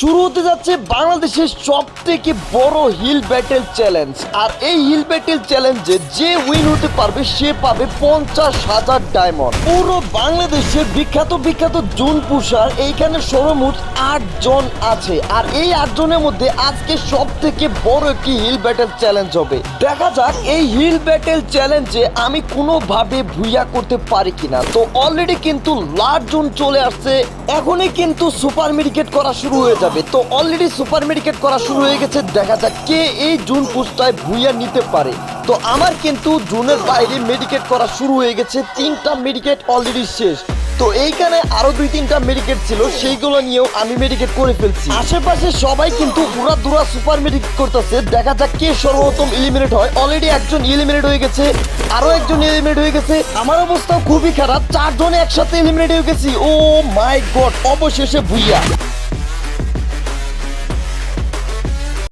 শুরু হতে যাচ্ছে বাংলাদেশের সব থেকে বড় হিল ব্যাটেল চ্যালেঞ্জ। আর এই হিল ব্যাটেল চ্যালেঞ্জে যে উইন হতে পারবে, সে পাবে পঞ্চাশ হাজার ডায়মন্ড। পুরো বাংলাদেশের বিখ্যাত বিখ্যাত জুন পুষার এইখানে সর্বমোট আট জন আছে। আর এই আট জনের মধ্যে আজকে সব থেকে বড় একটি হিল ব্যাটেল চ্যালেঞ্জ হবে। দেখা যাক এই হিল ব্যাটেল চ্যালেঞ্জে আমি কোনোভাবে ভুইয়া করতে পারি কিনা। তো অলরেডি কিন্তু লাস্ট জুন চলে আসছে। এখনই কিন্তু সুপার মেডিকেট করা শুরু হয়ে যাবে। তো অলরেডি সুপার মেডিকেট করা শুরু হয়ে গেছে। দেখা যাক কে এই জুন পুস্তায় ভুইয়া নিতে পারে। তো আমার কিন্তু জুনের বাইরে মেডিকেট করা শুরু হয়ে গেছে। তিনটা মেডিকেট অলরেডি শেষ। তো এইখানে আরও দুই তিনটা মেডিকেট ছিল, সেইগুলো নিয়েও আমি মেডিকেট করে ফেলছি। আশেপাশে সবাই কিন্তু উড়া দুরা সুপার মেডিকেট করতেছে। দেখা যাক কে সর্বপ্রথম এলিমিনেট হয়। অলরেডি একজন এলিমিনেট হয়ে গেছে, আরও একজন এলিমিনেট হয়ে গেছে। আমার অবস্থা খুবই খারাপ। চারজনে একসাথে এলিমিনেট হয়ে গেছি। ও মাই গড অবশেষে ভুইয়া।